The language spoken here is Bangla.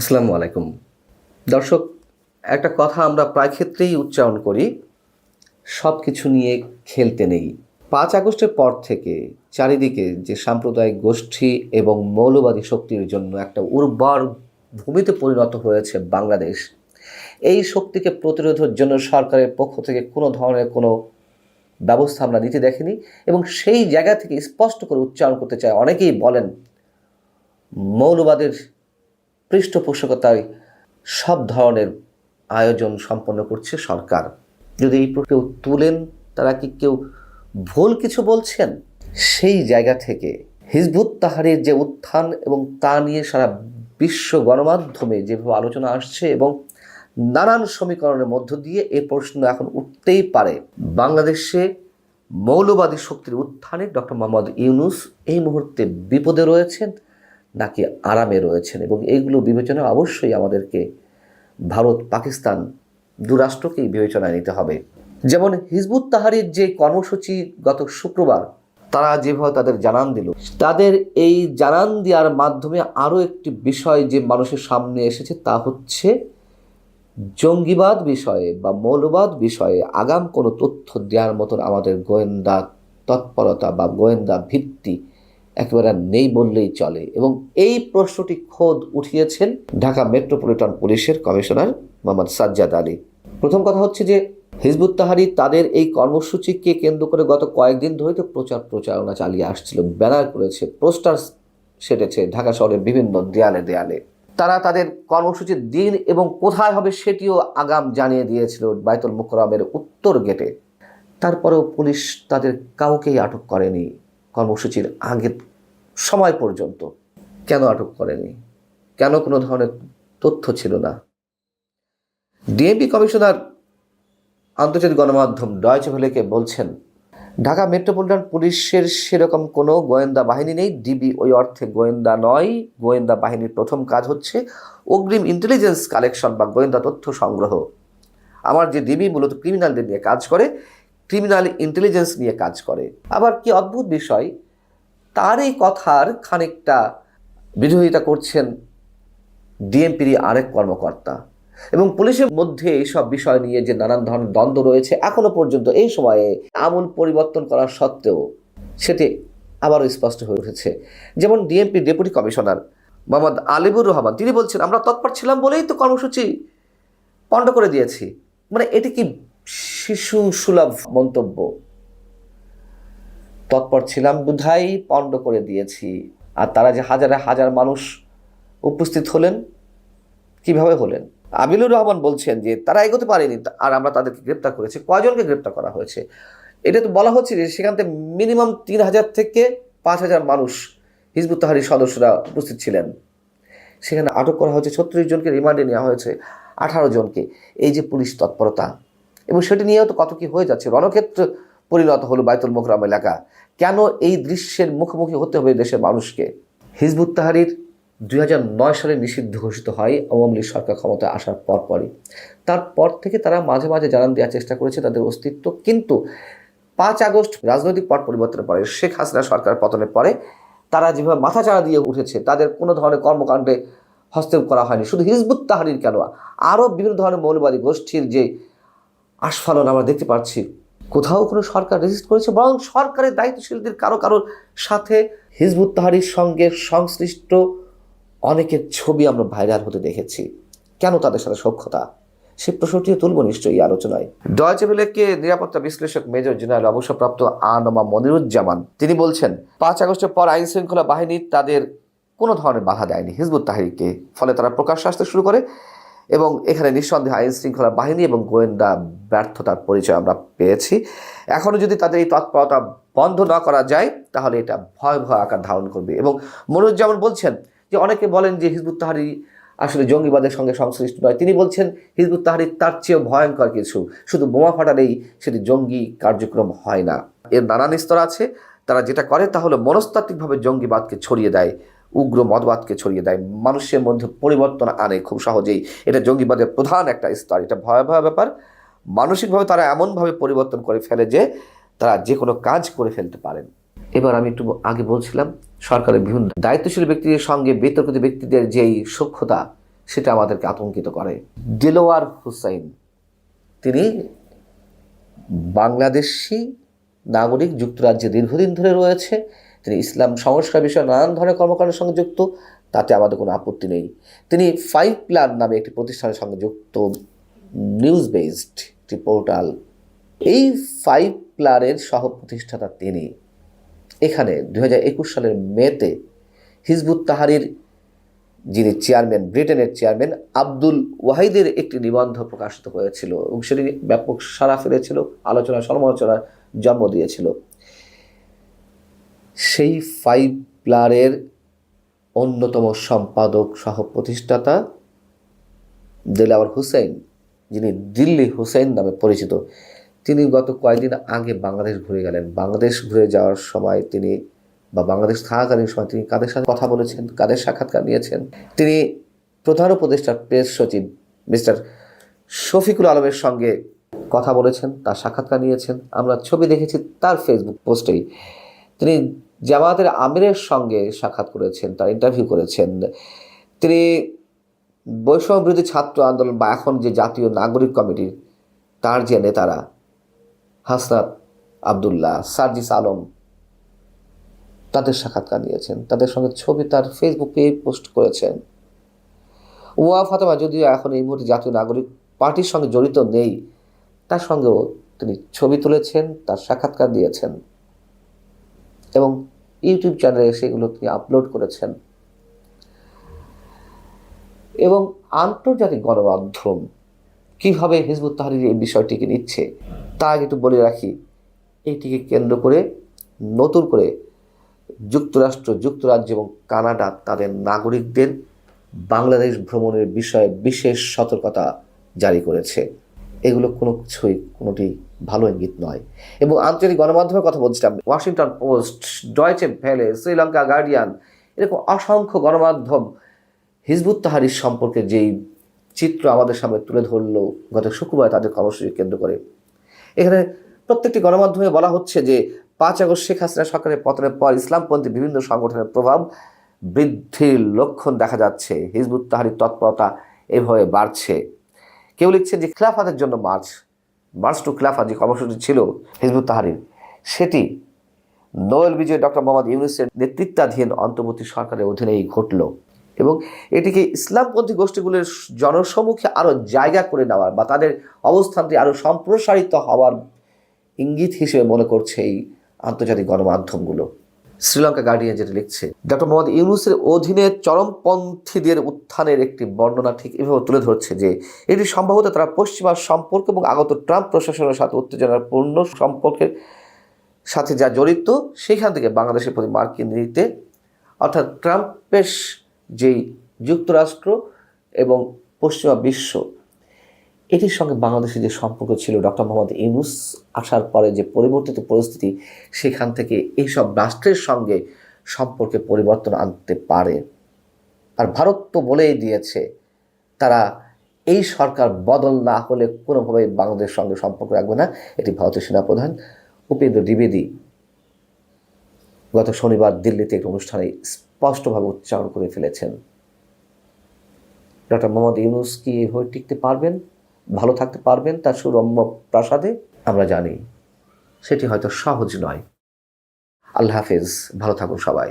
আসসালামু আলাইকুম। দর্শক, একটা কথা আমরা প্রায় ক্ষেত্রেই উচ্চারণ করি সব কিছু নিয়ে খেলতে নেই। পাঁচ আগস্টের পর থেকে চারিদিকে যে সাম্প্রদায়িক গোষ্ঠী এবং মৌলবাদী শক্তির জন্য একটা উর্বর ভূমিতে পরিণত হয়েছে বাংলাদেশ, এই শক্তিকে প্রতিরোধের জন্য সরকারের পক্ষ থেকে কোনো ধরনের কোনো ব্যবস্থা আমরা নিতে দেখিনি এবং সেই জায়গা থেকে স্পষ্ট করে উচ্চারণ করতে চায় অনেকেই বলেন, মৌলবাদের পৃষ্ঠপোষকতায় সব ধরনের আয়োজন সম্পন্ন করছে সরকার। যদি এই কেউ তুলেন, তারা কি কেউ ভুল কিছু বলছেন? সেই জায়গা থেকে হিজবুত তাহারির যে উত্থান এবং তা নিয়ে সারা বিশ্ব গণমাধ্যমে যেভাবে আলোচনা আসছে এবং নানান সমীকরণের মধ্য দিয়ে এ প্রশ্ন এখন উঠতেই পারে। বাংলাদেশে মৌলবাদী শক্তির উত্থানে ডক্টর মোহাম্মদ ইউনুস এই মুহূর্তে বিপদে রয়েছেন। নাকি আরামে রয়েছেন এবং এইগুলো বিবেচনা অবশ্যই আমাদেরকে ভারত, পাকিস্তান দুরাষ্ট্রকেই বিবেচনায় নিতে হবে। যেমন হিজবুত তাহারির যে কর্মসূচি গত শুক্রবার, তারা যেভাবে তাদের জানান দিল, তাদের এই জানান দেওয়ার মাধ্যমে আরও একটি বিষয় যে মানুষের সামনে এসেছে তা হচ্ছে জঙ্গিবাদ বিষয়ে বা মৌলবাদ বিষয়ে আগাম কোনো তথ্য দেওয়ার মতন আমাদের গোয়েন্দা তৎপরতা বা গোয়েন্দা ভিত্তি একেবারে নেই বললেই চলে। এবং এই প্রশ্নটি খোদ উঠিয়েছেন ঢাকা মেট্রোপলিটন পুলিশের কমিশনার মোহাম্মদ সাজ্জাদ আলী। প্রথম কথা হচ্ছে যে, হিজবুত তাহারি তাদের এই কর্মসূচিকে কেন্দ্র করে গত কয়েকদিন ধরে তো প্রচার প্রচারণা চালিয়ে আসছিল, ব্যানার করেছে পোস্টার সেটেছে ঢাকা শহরের বিভিন্ন দেয়ালে দেয়ালে। তারা তাদের কর্মসূচির দিন এবং কোথায় হবে সেটিও আগাম জানিয়ে দিয়েছিল বাইতুল মুকরমের উত্তর গেটে। তারপরেও পুলিশ তাদের কাউকেই আটক করেনি। কর্মসূচির আগের সময় পর্যন্ত। কেন আটক করেনি? কেন কোনো ধরনের তথ্য ছিল না? ডিএমপি কমিশনার আন্তর্জাতিক গণমাধ্যম ডয়চে ভেলেকে বলছেন, ঢাকা মেট্রোপলিটন পুলিশের সেরকম কোনো গোয়েন্দা বাহিনী নেই। ডিবি ওই অর্থে গোয়েন্দা নয়। গোয়েন্দা বাহিনীর প্রথম কাজ হচ্ছে অগ্রিম ইন্টেলিজেন্স কালেকশন বা গোয়েন্দা তথ্য সংগ্রহ। আমার যে ডিবি মূলত ক্রিমিনালদের নিয়ে কাজ করে ক্রিমিনাল ইন্টেলিজেন্স নিয়ে কাজ করে। আবার কি অদ্ভুত বিষয় তার এই কথার খানিকটা বিরোধিতা করছেন ডিএমপির আরেক কর্মকর্তা। এবং পুলিশের মধ্যে এইসব বিষয় নিয়ে যে নানান ধরনের দ্বন্দ্ব রয়েছে, এখনও পর্যন্ত এই সময়ে আমূল পরিবর্তন করা সত্ত্বেও সেটি আবারও স্পষ্ট হয়ে উঠেছে। যেমন DMP deputy commissioner Mohammad Alibur Rahman, তিনি বলছেন, আমরা তৎপর ছিলাম বলেই তো কর্মসূচি পণ্ড করে দিয়েছি। মানে এটি কি শিশু সুলভ মন্তব্য? তৎপর ছিলাম, বুধাই পণ্ড করে দিয়েছি। আর তারা যে হাজারে হাজার মানুষ উপস্থিত হলেন, কীভাবে হলেন? আমিলুর রহমান বলছেন যে, তারা এগোতে পারেনি আর আমরা তাদেরকে গ্রেপ্তার করেছি। কয়জনকে গ্রেপ্তার করা হয়েছে? এটা তো বলা হচ্ছে যে, সেখান থেকে মিনিমাম তিন হাজার থেকে পাঁচ হাজার মানুষ হিজবুত তাহারির সদস্যরা উপস্থিত ছিলেন। সেখানে আটক করা হয়েছে ছত্রিশ জনকে, রিমান্ডে নেওয়া হয়েছে আঠারো জনকে। এই যে পুলিশ তৎপরতা। এবং সেটি নিয়েও তো কত কি হয়ে যাচ্ছে। রণক্ষেত্র পরিণত হলো বাইতুল মোকরাম এলাকা। কেন এই দৃশ্যের মুখোমুখি হতে হবে দেশের মানুষকে? হিজবুত তাহারির দুই হাজার নয় সালে নিষিদ্ধ ঘোষিত হয় আওয়ামী লীগ সরকার ক্ষমতায় আসার পরপরই। তারপর থেকে তারা মাঝে মাঝে জানান দেওয়ার চেষ্টা করেছে তাদের অস্তিত্ব, কিন্তু পাঁচ আগস্ট রাজনৈতিক পট পরিবর্তনের পরে, শেখ হাসিনা সরকার পতনের পরে তারা যেভাবে মাথাচাড়া দিয়ে উঠেছে, তাদের কোনো ধরনের কর্মকাণ্ডে হস্তক্ষেপ করা হয়নি। শুধু হিজবুত তাহারির কেন? আরও বিভিন্ন ধরনের মৌলবাদী গোষ্ঠীর যে আস্ফালন আমরা দেখতে পাচ্ছি কোথাও কোনো সরকার রেজিস্ট করেছে, বরং সরকারের দায়িত্বশীলদের কারও কারোর সাথে হিজবুত তাহারির সঙ্গে সংশ্লিষ্ট অনেকের ছবি আমরা ভাইরাল হতে দেখেছি। কেন তাদের সাথে সক্ষতা? সে প্রশ্নটিও তুলব নিশ্চয়ই আলোচনায়। ডয়চে ভেলেকে নিরাপত্তা বিশ্লেষক মেজর জেনারেল অবসরপ্রাপ্ত আনমা মনিরুজ্জামান, তিনি বলছেন, পাঁচ আগস্টের পর আইন শৃঙ্খলা বাহিনী তাদের কোনো ধরনের বাধা দেয়নি হিজবুত তাহিরকে। ফলে তারা প্রকাশ্যে আসতে শুরু করে এবং এখানে নিঃসন্দেহে আইন শৃঙ্খলা বাহিনী এবং গোয়েন্দা ব্যর্থতার পরিচয় আমরা পেয়েছি। এখনও যদি তাদের এই তৎপরতা বন্ধ না করা যায়, তাহলে এটা ভয় ভয় আকার ধারণ করবে। এবং মনুজ্জামান বলছেন যে অনেকে বলেন যে হিজবুত তাহারি আসলে জঙ্গিবাদের সঙ্গে সংশ্লিষ্ট নয়। তিনি বলছেন হিজবুত তাহারি তার চেয়েও ভয়ঙ্কর কিছু। শুধু বোমা ফাটালেই সেটি জঙ্গি কার্যক্রম হয় না। এর নানান স্তর আছে। তারা যেটা করে তা হলো মনস্তাত্ত্বিকভাবে জঙ্গিবাদকে ছড়িয়ে দেয়। উগ্র মতবাদকে ছড়িয়ে দেয়। মানুষের মধ্যে পরিবর্তন আনে খুব সহজেই। এটা জঙ্গিবাদের প্রধান একটা স্তর। এটা ভয়াবহ ব্যাপার। মানসিকভাবে তারা এমনভাবে পরিবর্তন করে ফেলে যে তারা যে কোনো কাজ করে ফেলতে পারেন। এবার আমি একটু আগে বলছিলাম, সরকারের বিভিন্ন দায়িত্বশীল ব্যক্তিদের সঙ্গে বিতর্কিত ব্যক্তিদের যেই সক্ষতা সেটা আমাদেরকে আতঙ্কিত করে। দেলোয়ার হুসাইন, তিনি বাংলাদেশি নাগরিক যুক্তরাজ্যে দীর্ঘদিন ধরে রয়েছে। তিনি ইসলাম সংস্কার বিষয়ে নানান ধরনের কর্মকাণ্ডের সঙ্গে যুক্ত, তাতে আমাদের কোনো আপত্তি নেই। তিনি ফাইভ প্ল্যান নামে একটি প্রতিষ্ঠানের সঙ্গে যুক্ত নিউজ বেসড একটি পোর্টাল এই ফাইভ প্লারের সহ প্রতিষ্ঠাতা তিনি। এখানে দু হাজার একুশ সালের মেতে হিজবুত তাহারির, যিনি চেয়ারম্যান ব্রিটেনের চেয়ারম্যান আব্দুল ওয়াহিদের একটি নিবন্ধ প্রকাশিত হয়েছিল এবং সেটি ব্যাপক সাড়া ফেলেছিল, আলোচনা, সমালোচনার জন্ম দিয়েছিল। সেই ফাইভ প্লারের অন্যতম সম্পাদক সহ প্রতিষ্ঠাতা দেলাওয়ার হুসেন যিনি দিল্লি হুসেন নামে পরিচিত। তিনি গত কয়েকদিন আগে বাংলাদেশ ঘুরে গেলেন। বাংলাদেশ ঘুরে যাওয়ার সময় তিনি বা বাংলাদেশ থাকাকালীন সময় তিনি কাদের সাথে কথা বলেছেন কাদের সাক্ষাৎকার নিয়েছেন? তিনি প্রধান উপদেষ্টার প্রেস সচিব মিস্টার শফিকুল আলমের সঙ্গে কথা বলেছেন, তার সাক্ষাৎকার নিয়েছেন। আমরা ছবি দেখেছি তার ফেসবুক পোস্টেই তিনি জামায়াতের আমিরের সঙ্গে সাক্ষাৎ করেছেন, তার ইন্টারভিউ করেছেন। তিনি বৈষম্য বিরোধী ছাত্র আন্দোলন বা এখন যে জাতীয় নাগরিক কমিটির তার যে নেতারা, হাসনাত আবদুল্লাহ, সার্জিস আলম, তাদের সাক্ষাৎকার নিয়েছেন তাদের সঙ্গে ছবি তার ফেসবুকে পোস্ট করেছেন। ওয়া ফাতেমা যদিও এখন এই মুহূর্তে জাতীয় নাগরিক পার্টির সঙ্গে জড়িত নেই, তার সঙ্গেও তিনি ছবি তুলেছেন, তার সাক্ষাৎকার দিয়েছেন। এবং ইউটিউব চ্যানেলে সেগুলো তিনি আপলোড করেছেন। এবং আন্তর্জাতিক গণমাধ্যম কীভাবে হিজবুত তাহারির এই বিষয়টিকে নিচ্ছে, তা একটু বলে রাখি। এটিকে কেন্দ্র করে, নতুন করে যুক্তরাষ্ট্র, যুক্তরাজ্য এবং কানাডা তাদের নাগরিকদের বাংলাদেশ ভ্রমণের বিষয়ে বিশেষ সতর্কতা জারি করেছে। এগুলো কোনো কিছুই, কোনোটি ভালো ইঙ্গিত নয়। এবং আন্তর্জাতিক গণমাধ্যমের কথা বলছিলাম Washington Post Deutsche Welle Sri Lanka Guardian এরকম অসংখ্য গণমাধ্যম হিজবুত তাহারির সম্পর্কে যেই চিত্র আমাদের সামনে তুলে ধরলো গত শুক্রবার তাদের কর্মসূচি কেন্দ্র করে। এখানে প্রত্যেকটি গণমাধ্যমে বলা হচ্ছে যে পাঁচ আগস্ট শেখ হাসিনা সরকারের পতনের পর ইসলামপন্থী বিভিন্ন সংগঠনের প্রভাব বৃদ্ধির লক্ষণ দেখা যাচ্ছে। হিজবুত তাহারির তৎপরতা এভাবে বাড়ছে। কেউ লিখছে যে খিলাফাতের জন্য মার্চ মার্চ টু খিলাফা যে কর্মসূচি ছিল হিজবুত তাহারির, সেটি নোয়েল বিজয় ডক্টর মোহাম্মদ ইউনুসের নেতৃত্বাধীন অন্তর্বর্তী সরকারের অধীনেই ঘটল এবং এটিকে ইসলামপন্থী গোষ্ঠীগুলির জনসমুখে আরও জায়গা করে নেওয়ার বা তাদের অবস্থানটি আরও সম্প্রসারিত হওয়ার ইঙ্গিত হিসেবে মনে করছে এই আন্তর্জাতিক গণমাধ্যমগুলো। শ্রীলঙ্কা গার্ডিয়ান যেটা লিখছে, ডক্টর মোহাম্মদ ইউনুসের অধীনে চরমপন্থীদের উত্থানের একটি বর্ণনা ঠিক এভাবে তুলে ধরছে যে, এটি সম্ভবত তারা পশ্চিমা সম্পর্ক এবং আগত ট্রাম্প প্রশাসনের সাথে উত্তেজনার পূর্ণ সম্পর্কের সাথে যা জড়িত সেখান থেকে বাংলাদেশের প্রতি মার্কিন নীতিতে, অর্থাৎ ট্রাম্পের যেই যুক্তরাষ্ট্র এবং পশ্চিমা বিশ্ব এটির সঙ্গে বাংলাদেশের যে সম্পর্ক ছিল, ডক্টর মোহাম্মদ ইউনুস আসার পরে যে পরিবর্তিত পরিস্থিতি, সেখান থেকে এইসব রাষ্ট্রের সঙ্গে সম্পর্কে পরিবর্তন আনতে পারে। আর ভারত তো বলেই দিয়েছে, তারা এই সরকার বদল না হলে কোনোভাবেই বাংলাদেশের সঙ্গে সম্পর্ক রাখবে না। এটি ভারতের সেনাপ্রধান উপেন্দ্র দ্বিবেদী গত শনিবার দিল্লিতে একটি অনুষ্ঠানে স্পষ্টভাবে উচ্চারণ করে ফেলেছেন। ডক্টর মোহাম্মদ ইউনুস কি হয়ে টিকতে পারবেন? ভালো থাকতে পারবেন তার সুরম্য প্রাসাদে, আমরা জানি সেটি হয়তো সহজ নয়। আল্লাহ হাফেজ, ভালো থাকুন সবাই।